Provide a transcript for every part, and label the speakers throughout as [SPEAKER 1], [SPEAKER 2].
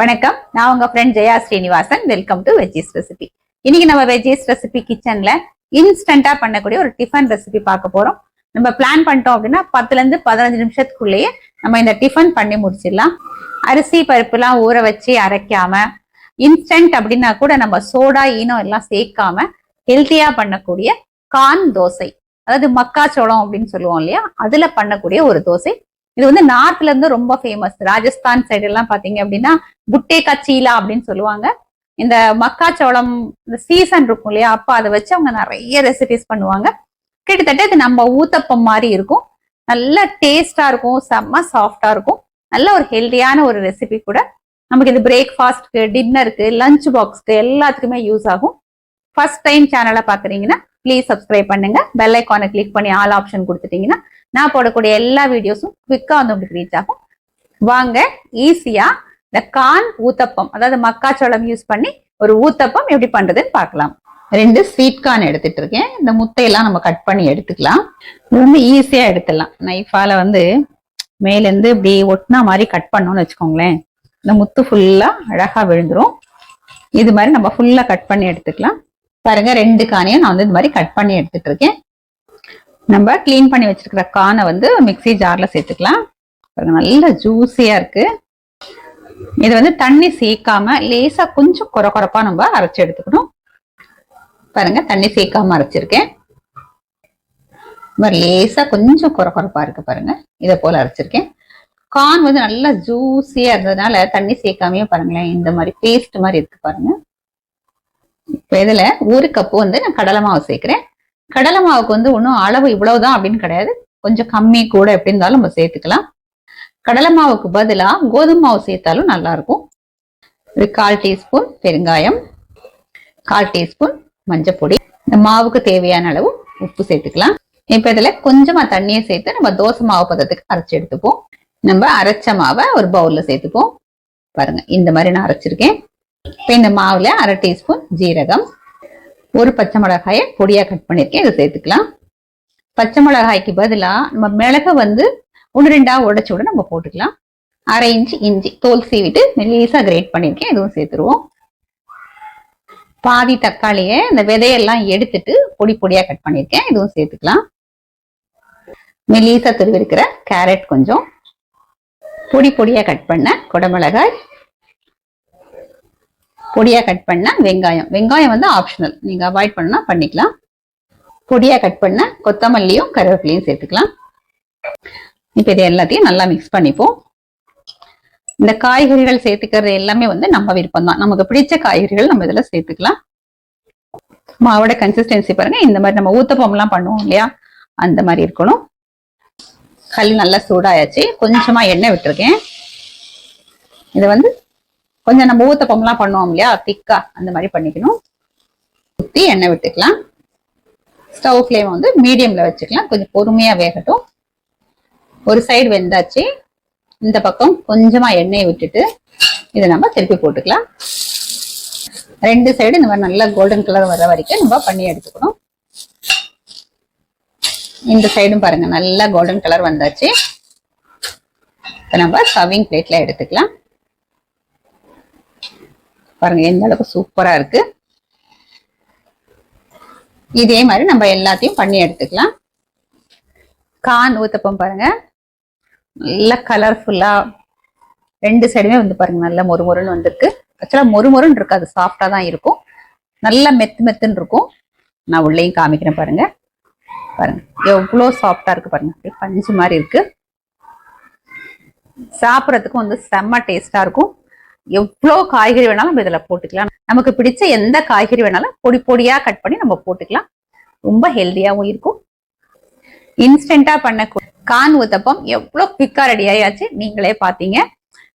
[SPEAKER 1] வணக்கம். நான் உங்க friend Jaya Srinivasan. Welcome to Veggies recipe இன்னைக்கு நம்ம வெஜ்ஜீஸ் ரெசிபி கிச்சன்ல இன்ஸ்டன்டா பண்ணக்கூடிய ஒரு டிஃபன் ரெசிபி பார்க்க போறோம். நம்ம பிளான் பண்ணிட்டோம் அப்படின்னா பத்துல இருந்து பதினஞ்சு நிமிஷத்துக்குள்ளேயே நம்ம இந்த டிஃபன் பண்ணி முடிச்சிடலாம். அரிசி பருப்புலாம் ஊற வச்சு அரைக்காம இன்ஸ்டன்ட் அப்படின்னா கூட நம்ம சோடா ஈனம் எல்லாம் சேர்க்காம ஹெல்த்தியா பண்ணக்கூடிய கான் தோசை. அதாவது மக்காச்சோளம் அப்படின்னு சொல்லுவோம் இல்லையா? அதுல பண்ணக்கூடிய ஒரு தோசை இது வந்து நார்த்ல இருந்து ரொம்ப ஃபேமஸ் ராஜஸ்தான் சைடு எல்லாம் பாத்தீங்க அப்படின்னா புட்டே கச்சீலா அப்படின்னு சொல்லுவாங்க. இந்த மக்காச்சோளம் இந்த சீசன் இருக்கும் இல்லையா? அப்போ அதை வச்சு அவங்க நிறைய ரெசிபிஸ் பண்ணுவாங்க. கிட்டத்தட்ட இது நம்ம ஊத்தப்பம் மாதிரி இருக்கும். நல்ல டேஸ்டா இருக்கும். செம்ம சாஃப்டா இருக்கும். நல்ல ஒரு ஹெல்தியான ஒரு ரெசிபி கூட. நமக்கு இது பிரேக்ஃபாஸ்ட்க்கு டின்னருக்கு லஞ்ச் பாக்ஸ்க்கு எல்லாத்துக்குமே யூஸ் ஆகும். ஃபர்ஸ்ட் டைம் சேனலை பாக்குறீங்கன்னா ப்ளீஸ் சப்ஸ்கிரைப் பண்ணுங்க. பெல் ஐக்கானை கிளிக் பண்ணி ஆல் ஆப்ஷன் கொடுத்துட்டீங்கன்னா நான் போடக்கூடிய எல்லா வீடியோஸும் குவிக்கா வந்து உங்களுக்கு ரீச் ஆகும். வாங்க ஈஸியா இந்த கான் ஊத்தப்பம் அதாவது மக்காச்சோளம் யூஸ் பண்ணி ஒரு ஊத்தப்பம் எப்படி பண்றதுன்னு பார்க்கலாம். ரெண்டு ஸ்வீட் கார்ன் எடுத்துட்டு இருக்கேன். இந்த முத்தையெல்லாம் நம்ம கட் பண்ணி எடுத்துக்கலாம். இது வந்து ஈஸியா எடுத்துடலாம். நைஃபால வந்து மேலேருந்து இப்படி ஒட்டினா மாதிரி கட் பண்ணோம்னு வச்சுக்கோங்களேன். இந்த முத்து ஃபுல்லா அழகா விழுந்துரும். இது மாதிரி நம்ம ஃபுல்லா கட் பண்ணி எடுத்துக்கலாம். பாருங்க ரெண்டு கானையும் நான் வந்து இது மாதிரி கட் பண்ணி எடுத்துட்டு இருக்கேன் நம்ம க்ளீன் பண்ணி வச்சிருக்கிற கானை வந்து மிக்ஸி ஜார்ல சேர்த்துக்கலாம். பாருங்க நல்ல ஜூஸியா இருக்கு. இது வந்து தண்ணி சேர்க்காம லேசா கொஞ்சம் குறை குறைப்பா நம்ம அரைச்சு எடுத்துக்கணும். பாருங்க தண்ணி சேர்க்காம அரைச்சிருக்கேன். லேசா கொஞ்சம் குறை குறைப்பா இருக்கு பாருங்க இதை போல அரைச்சிருக்கேன். கான் வந்து நல்லா ஜூஸியா இருந்ததுனால தண்ணி சேர்க்காமயே பாருங்களேன் இந்த மாதிரி பேஸ்ட் மாதிரி இருக்கு பாருங்க. இப்போ இதில் ஒரு கப்பு வந்து நான் கடலை மாவு சேர்க்குறேன். கடலை மாவுக்கு வந்து ஒன்றும் அளவு இவ்வளவுதான் அப்படின்னு கிடையாது. கொஞ்சம் கம்மி கூட எப்படி இருந்தாலும் நம்ம சேர்த்துக்கலாம். கடலை மாவுக்கு பதிலா கோதுமை மாவு சேர்த்தாலும் நல்லா இருக்கும் கால் டீஸ்பூன் பெருங்காயம் கால் டீஸ்பூன் மஞ்சப்பொடி. இந்த மாவுக்கு தேவையான அளவு உப்பு சேர்த்துக்கலாம். இப்ப இதில் கொஞ்சமா தண்ணியை சேர்த்து நம்ம தோசை மாவு பதத்துக்கு அரைச்சு எடுத்துப்போம். நம்ம அரைச்ச மாவை ஒரு பவுல்ல சேர்த்துப்போம். பாருங்க இந்த மாதிரி நான் அரைச்சிருக்கேன். இப்போ இந்த மாவில் அரை டீஸ்பூன் ஜீரகம் ஒரு பச்சை மிளகாயை பொடியாக கட் பண்ணியிருக்கேன். இதை சேர்த்துக்கலாம். பச்சை மிளகாய்க்கு பதிலா நம்ம மிளகை வந்து ஒன்று ரெண்டாக உடச்சி விட நம்ம போட்டுக்கலாம். அரை இன்ச்சு இஞ்சி தோல் சீவிட்டு மெல்லீஸாக கிரேட் பண்ணியிருக்கேன். இதுவும் சேர்த்துருவோம். பாதி தக்காளியை இந்த விதையெல்லாம் எடுத்துட்டு பொடி பொடியாக கட் பண்ணிருக்கேன் இதுவும் சேர்த்துக்கலாம். மெல்லீஸாக துருவிருக்கிற கேரட் கொஞ்சம். பொடி பொடியாக கட் பண்ண குடமிளகாய் பொடியா கட் பண்ண வெங்காயம். வெங்காயம் வந்து ஆப்ஷனல் நீங்க அவாய்ட் பண்ணா பண்ணிக்கலாம். பொடியா கட் பண்ண கொத்தமல்லியும் கருவேப்பிலையும் சேர்த்துக்கலாம். இப்ப இது எல்லாத்தையும் நல்லா மிக்ஸ் பண்ணிப்போம். இந்த காய்கறிகள் சேர்த்துக்கிறது எல்லாமே வந்து நம்ம விருப்பம் தான் நமக்கு பிடிச்ச காய்கறிகள் நம்ம இதுல சேர்த்துக்கலாம். மாவோட கன்சிஸ்டன்சி பாருங்க. இந்த மாதிரி நம்ம ஊத்தப்பம் எல்லாம் பண்ணுவோம் இல்லையா? அந்த மாதிரி இருக்கணும். கல் நல்லா சூடாயாச்சு. கொஞ்சமா எண்ணெய் விட்டுருக்கேன். இதை வந்து கொஞ்சம் நம்ம ஊத்தப்பம்லாம் பண்ணுவோம் இல்லையா? திக்கா அந்த மாதிரி பண்ணிக்கணும். ஊற்றி எண்ணெய் விட்டுக்கலாம். ஸ்டவ் ஃப்ளேம் வந்து மீடியம்ல வச்சுக்கலாம். கொஞ்சம் பொறுமையா வேகட்டும். ஒரு சைடு வெந்தாச்சு. இந்த பக்கம் கொஞ்சமா எண்ணெயை விட்டுட்டு இதை நம்ம திருப்பி போட்டுக்கலாம். ரெண்டு சைடு இந்த மாதிரி நல்லா கோல்டன் கலர் வர வரைக்கும் நம்ம பண்ணி எடுத்துக்கணும். இந்த சைடும் பாருங்க நல்லா கோல்டன் கலர் வந்தாச்சு. இப்போ நம்ம சர்விங் பிளேட்ல எடுத்துக்கலாம். பாருங்க எந்த அளவுக்கு சூப்பரா இருக்கு. இதே மாதிரி நம்ம எல்லாத்தையும் பண்ணி எடுத்துக்கலாம். கான் ஊத்தப்பம் பாருங்க. நல்லா கலர்ஃபுல்லா ரெண்டு சைடுமே வந்து பாருங்க நல்ல மொறு மொறுன்னு வந்திருக்கு. ஆக்சுவலா மொறு மொறுன்னு இருக்காது சாஃப்டா தான் இருக்கும். நல்ல மெத்து மெத்துன்னு இருக்கும். நான் உள்ளேயும் காமிக்கிறேன் பாருங்க. பாருங்க எவ்வளோ சாஃப்டா இருக்கு பாருங்க. அப்படியே பஞ்சு மாதிரி இருக்கு. சாப்பிட்றதுக்கும் வந்து செம்ம டேஸ்டா இருக்கும். எவ்வளோ காய்கறி வேணாலும் நம்ம இதில் போட்டுக்கலாம். நமக்கு பிடிச்ச எந்த காய்கறி வேணாலும் பொடி பொடியா கட் பண்ணி நம்ம போட்டுக்கலாம். ரொம்ப ஹெல்த்தியாகவும் இருக்கும். இன்ஸ்டண்ட்டாக பண்ண கான் ஊத்தப்பம் எவ்வளோ குவிக்காக ரெடி ஆயாச்சு நீங்களே பார்த்தீங்க.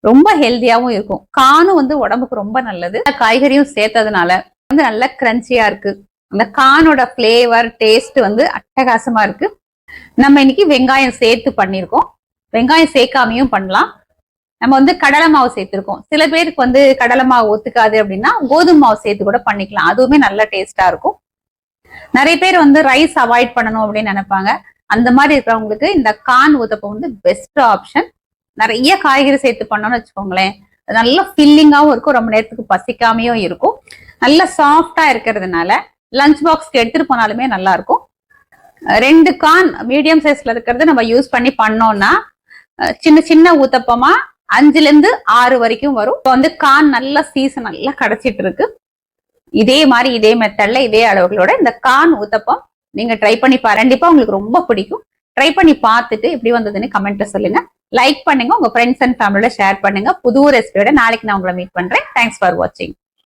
[SPEAKER 1] ரொம்ப ஹெல்த்தியாகவும் இருக்கும். கானும் வந்து உடம்புக்கு ரொம்ப நல்லது. காய்கறியும் சேர்த்ததுனால வந்து நல்ல கிரன்ச்சியாக இருக்கு. அந்த கானோட ஃப்ளேவர் டேஸ்ட் வந்து அட்டகாசமா இருக்கு. நம்ம இன்னைக்கு வெங்காயம் சேர்த்து பண்ணியிருக்கோம். வெங்காயம் சேர்க்காமையும் பண்ணலாம். நம்ம வந்து கடலை மாவு சேர்த்துருக்கோம். சில பேருக்கு வந்து கடலை மாவு ஒத்துக்காது அப்படின்னா கோதுமை மாவு சேர்த்து கூட பண்ணிக்கலாம். அதுவுமே நல்ல டேஸ்டா இருக்கும். நிறைய பேர் வந்து ரைஸ் அவாய்ட் பண்ணணும் அப்படின்னு நினைப்பாங்க. அந்த மாதிரி இருக்கிறவங்களுக்கு இந்த கான் ஊத்தப்பம் வந்து பெஸ்ட் ஆப்ஷன் நிறைய காய்கறி சேர்த்து பண்ணோம்னு வச்சுக்கோங்களேன். நல்லா ஃபில்லிங்காகவும் இருக்கும். ரொம்ப நேரத்துக்கு பசிக்காமையும் இருக்கும். நல்ல சாஃப்டா இருக்கிறதுனால லஞ்ச் பாக்ஸ்க்கு எடுத்துட்டு போனாலுமே நல்லா இருக்கும். ரெண்டு கான் மீடியம் சைஸ்ல இருக்கிறது நம்ம யூஸ் பண்ணி பண்ணோம்னா சின்ன சின்ன ஊத்தப்பமா அஞ்சுல இருந்து ஆறு வரைக்கும் வரும். இப்போ வந்து கான் நல்லா சீசன் நல்லா கிடைச்சிட்டு இருக்கு இதே மாதிரி இதே மெத்தட்ல இதே அளவுகளோட இந்த கான் ஊத்தப்பம் நீங்க ட்ரை பண்ணி கண்டிப்பா உங்களுக்கு ரொம்ப பிடிக்கும். ட்ரை பண்ணி பார்த்துட்டு எப்படி வந்ததுன்னு கமெண்ட்ல சொல்லுங்க. லைக் பண்ணுங்க. உங்க ஃப்ரெண்ட்ஸ் அண்ட் ஃபேமிலியோட ஷேர் பண்ணுங்க. புது ரெசிபியோட நாளைக்கு நான் உங்களை மீட் பண்றேன். தேங்க்ஸ் ஃபார் வாட்சிங்